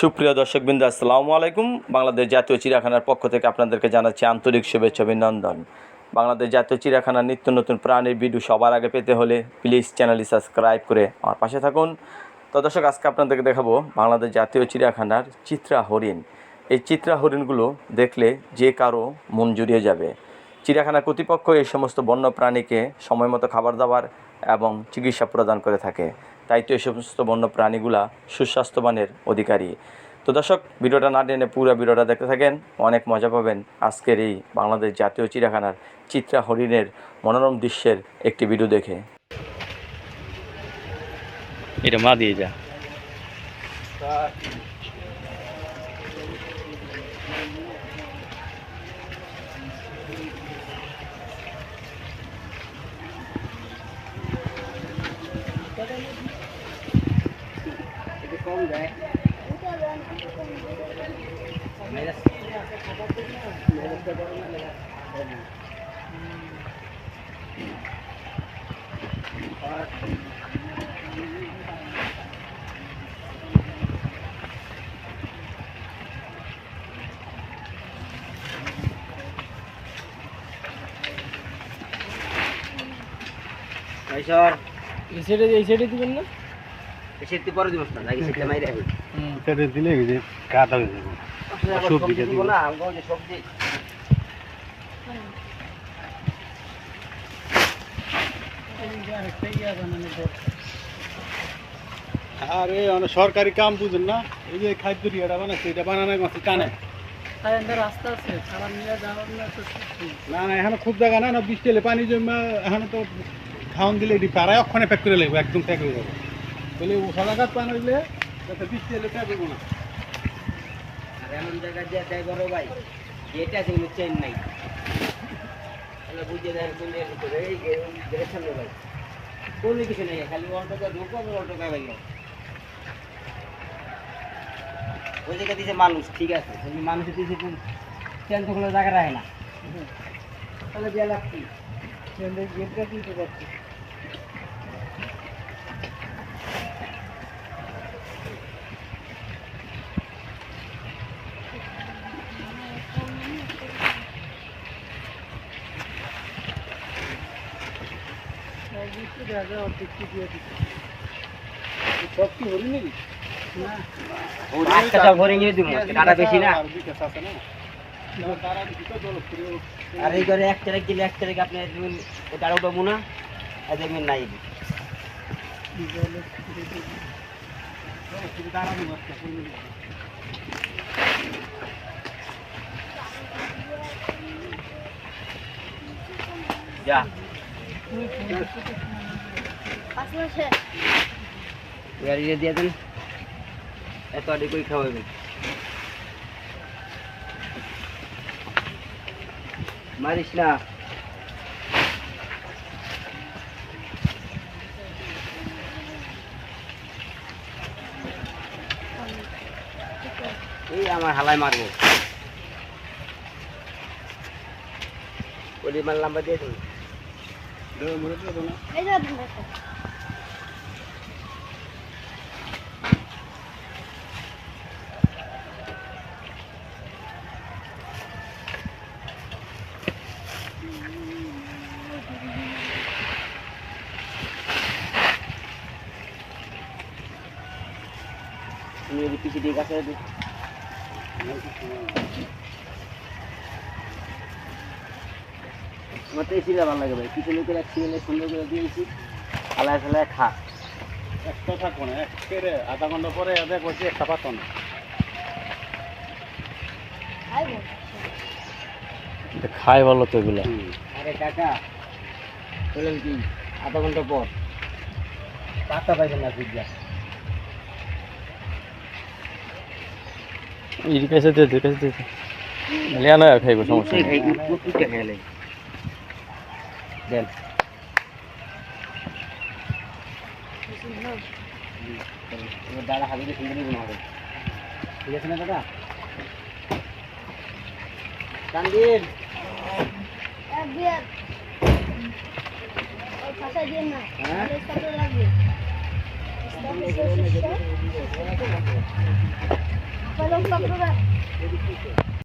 সুপ্রিয় দর্শকবৃন্দ, আসসালামু আলাইকুম। বাংলাদেশ জাতীয় চিড়িয়াখানার পক্ষ থেকে আপনাদেরকে জানাচ্ছি আন্তরিক শুভেচ্ছা, অভিনন্দন। বাংলাদেশ জাতীয় চিড়িয়াখানার নিত্য নতুন প্রাণীর ভিডিও সবার আগে পেতে হলে প্লিজ চ্যানেলটি সাবস্ক্রাইব করে আমার পাশে থাকুন। তো দর্শক, আজকে আপনাদেরকে দেখাবো বাংলাদেশ জাতীয় চিড়িয়াখানার চিত্রা হরিণ। এই চিত্রা হরিণগুলো দেখলে যে কারও মন জুড়িয়ে যাবে। চিড়িয়াখানা কর্তৃপক্ষ এই সমস্ত বন্য প্রাণীকে সময় মতো খাবার দাবার এবং চিকিৎসা প্রদান করে থাকে। তাই তো এই সমস্ত বন্য প্রাণীগুলা সুস্বাস্থ্যবানের অধিকারী। তো দর্শক ভিডিওটা না টেনে পুরো ভিডিওটা দেখতে থাকেন অনেক মজা পাবেন আজকের এই বাংলাদেশ জাতীয় চিড়িয়াখানার চিত্রা হরিণের মনোরম দৃশ্যের একটি ভিডিও দেখে। এটা মা দিয়ে যা। ভাইসর এই সাইডে এই সাইডে দিবেন না সেটি পরে দিব না আগে সেটা মাইরে হবে সেটা দিলে যে কাটা হয়ে যাবে। সবজি দিব? না আমগো যে সবজি। আরে অনেক সরকারি কাম বুঝেন না? এই যে খাদ্য রিয়াটা বানাচ্ছে এটা বানানো মাসে টানে। রাস্তা আছে খারাপ নিয়ে যাওয়ার না না না এখানে খুব জায়গা না না বৃষ্টি এলে পানি জমা এখানে তো খাওয়ান দিলে এটি পাড়ায় অক্ষণে প্যাক করে লাগবে একদম প্যাক হয়ে যাবে। তাহলে ও সদাঘাত পান হইলে যাতে বৃষ্টি এলে প্যাক হইব না। আর এমন জায়গা দিয়ে দেয় বড় ভাই যেটা আছে কিন্তু চেন নাই। তাহলে বুঝে দেয় কোন। এই ডিরেকশন ভাই। কোনো কিছু নেই খালি অল্পটা ঢুকো আর অল্পটা ভাই ওই জায়গা দিয়েছে মানুষ ঠিক আছে। মানুষ দিয়েছে চেন তো কোনো জায়গা রাখে না। তাহলে দেওয়া লাগছি গেটটা দিতে পারছি সব কি হরি নাকি আজকে সব ভরে নিয়ে দিব টাটা বেশি না আর এই করে এক তারিখ দিলে এক তারিখ আপনি তারা উঠবো না আর দেখবেন নাই। যা। গাড়িতে দিয়ে দেন এত আডি করে খাওয়াবেন মারিস না। এই আমার হালাই মারবো। ওলি মার লাম্বা দিয়ে দিন। মরে তুমি যদি পিছিয়ে দিয়ে কাছে দিন আমার তো সিরিয়াল ভালো লাগে ভাই। পিছনে করে সুন্দর করে দিয়েছি ফেলায় ফেলায় খা। একটা থাকব না এক কেড়ে আধা ঘণ্টা পরে দেখ বলছি একটা পাতো না খায় ভালো তো এগুলো। আরে কাকা বললাম কি আধা ঘণ্টা পর। পাতা পাইছেন না পিজ্জা এর কাছে দে তোর কাছে দে। লিয়া না খাইব সমস্যা নেই। খাই খেলে দেন। দাদা হাবিকে সুন্দরই বানাবে ঠিক আছে না দাদা? কান্দিন ভাষা দিয়ে না হ্যাঁ? লাগবে Palong pag